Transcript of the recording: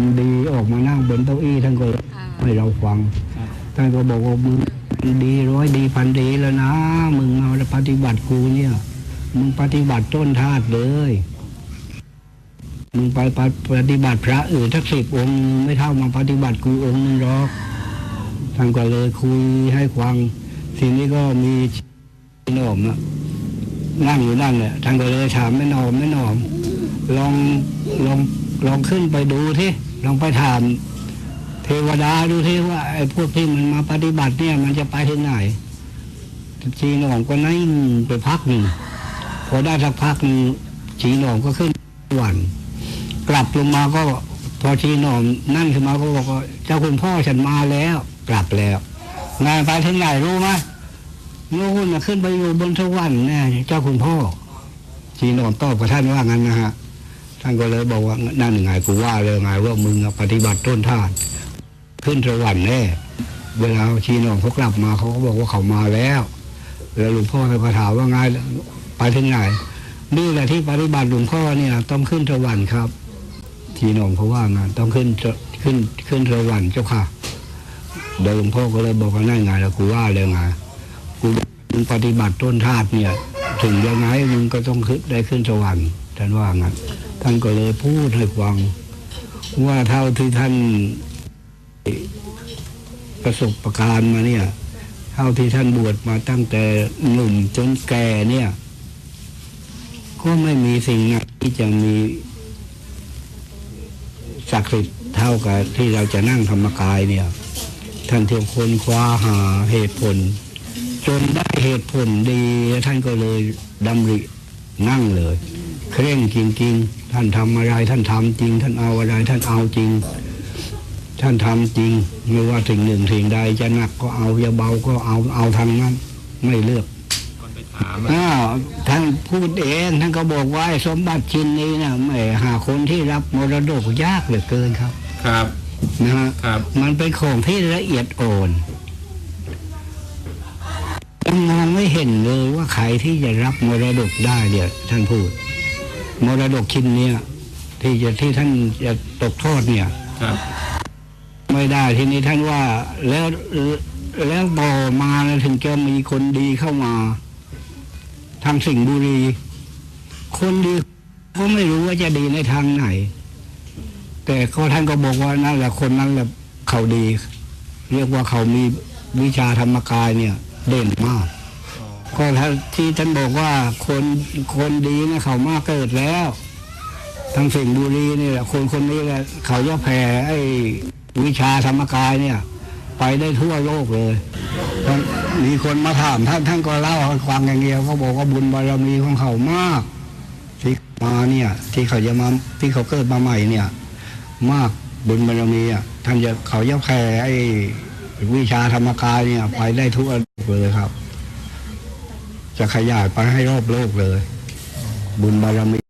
คนดีออกมานั่งบนเก้าอี้ท่านก็ค่ะให้เราฟังท่านก็บอกว่ามึงดีร้อยดีพันดีแล้วนะ มึงมาปฏิบัติกูเนี่ย มึงปฏิบัติต้นธาตุเลยมึงไปปฏิบัติพระอื่นทักสิบองค์ไม่เท่ามาปฏิบัติกูองค์หนึงหรอกท่านก็เลยคุยให้ฟังทีนี้ก็มีโหนมอะนั่งอยู่นั่นแหละท่านก็เลยถามไม่หนอมไม่หนอมลองลองลองขึ้นไปดูที่ ลองไปถาม เทวดาดูที่ว่าไอ้พวกที่มันมาปฏิบัติเนี่ย มันจะไปถึงไหนชีหนองก็นั่งไปพักหนึ่งพอได้สักพักหนึ่งชีหนองก็ขึ้นสวรรค์กลับลงมาก็พอชีหนองนั่นขึ้นมาก็บอกว่าเจ้าคุณพ่อฉันมาแล้ว กลับแล้ว งานไปถึงไหนรู้ไหมนู่นน่ะขึ้นไปอยู่บนสวรรค์แน่เจ้าคุณพ่อชีหนองตอบกับท่านว่างั้นนะฮะ ท่านก็เลยบอกว่านั่นไงกูว่าเลยไงว่ามึงปฏิบัติต้นทานขึ้นสวรรค์แน่เวลาชีนองเขากลับมาเขาก็บอกว่าเขามาแล้ว แล้วหลวงพ่อก็ถามว่าไงไปถึงไหนนี่แหละที่ปฏิบัติหลวงพ่อเนี่ยต้องขึ้นสวรรค์ครับชีนองเขาว่างั้นต้องขึ้นขึ้นขึ้นสวรรค์เจ้าค่ะเดี๋ยวหลวงพ่อก็เลยบอกว่านั่นไงแล้วกูว่าเลยไงกูมึงปฏิบัติต้นธาตเนี่ย ถึงยังไงมึงก็ต้องขึ้นได้ขึ้นสวรรค์ท่านว่างั้น ท่านก็เลยพูดให้ฟัง ว่าเท่าที่ท่านประสบประการมาเนี่ย เท่าที่ท่านบวชมาตั้งแต่หนุ่มจนแก่เนี่ย ก็ไม่มีสิ่งไหนที่จะมีศักดิ์สิทธิ์เท่ากับที่เราจะนั่งธรรมกายเนี่ย ท่านเที่ยวคนคว้าหาเหตุผล จนได้เหตุผลดี ท่านก็เลยดำริ นั่งเลย เคร่งจริง ๆ ท่านทำอะไรท่านทำจริง ท่านเอาอะไรท่านเอาจริง ท่านทำจริง ไม่ว่าสิ่งหนึ่งสิ่งใดจะหนักก็เอาจะเบาก็เอาเอาทางนั้น ไม่เลือกคนไปถามอ้าวท่านพูดเองท่านก็บอกว่าไอ้สมบัติชิ้นนี้นะไม่หาคนที่รับมรดกยากเหลือเกินครับ ครับนะฮะครับมันเป็นของที่ละเอียดอ่อนยังมอง ไม่เห็นเลยว่าใครที่จะรับมรดกได้เนี่ยท่านพูด มรดกชิ้นเนี้ยที่จะที่ท่านจะตกทอดเนี่ยครับไม่ได้ทีนี้ท่านว่าแล้วแล้วต่อมานะถึงจะมีคนดีเข้ามา ทางสิ่งห์บุรี คนดีก็ไม่รู้ว่าจะดีในทางไหน แต่ก็ท่านก็บอกว่านั่นแหละคนนั้นแหละเขาดี เรียกว่าเขามีวิชาธรรมกายเนี่ย เด่นมาก ก็ที่ท่านบอกว่าคนคนดีนะเขามาเกิดแล้วทางสิ่งบุรีนี่แหละคนคนนี้แหละเขาจะแผ่ไอ้วิชาธรรมกายเนี่ย ไปได้ทั่วโลกเลย มีคนมาถามท่านท่านก็เล่าให้ฟังอย่างเดียวเขาบอกว่าบุญบารมีของเขามาก ที่มาเนี่ย ที่เขาจะมาที่เขาเกิดมาใหม่เนี่ย มากบุญบารมีอะท่านจะเขาจะแผ่ไอ้วิชาธรรมกายเนี่ย ไปได้ทั่วโลกเลยครับ จะขยายไปให้รอบโลกเลย บุญบารมี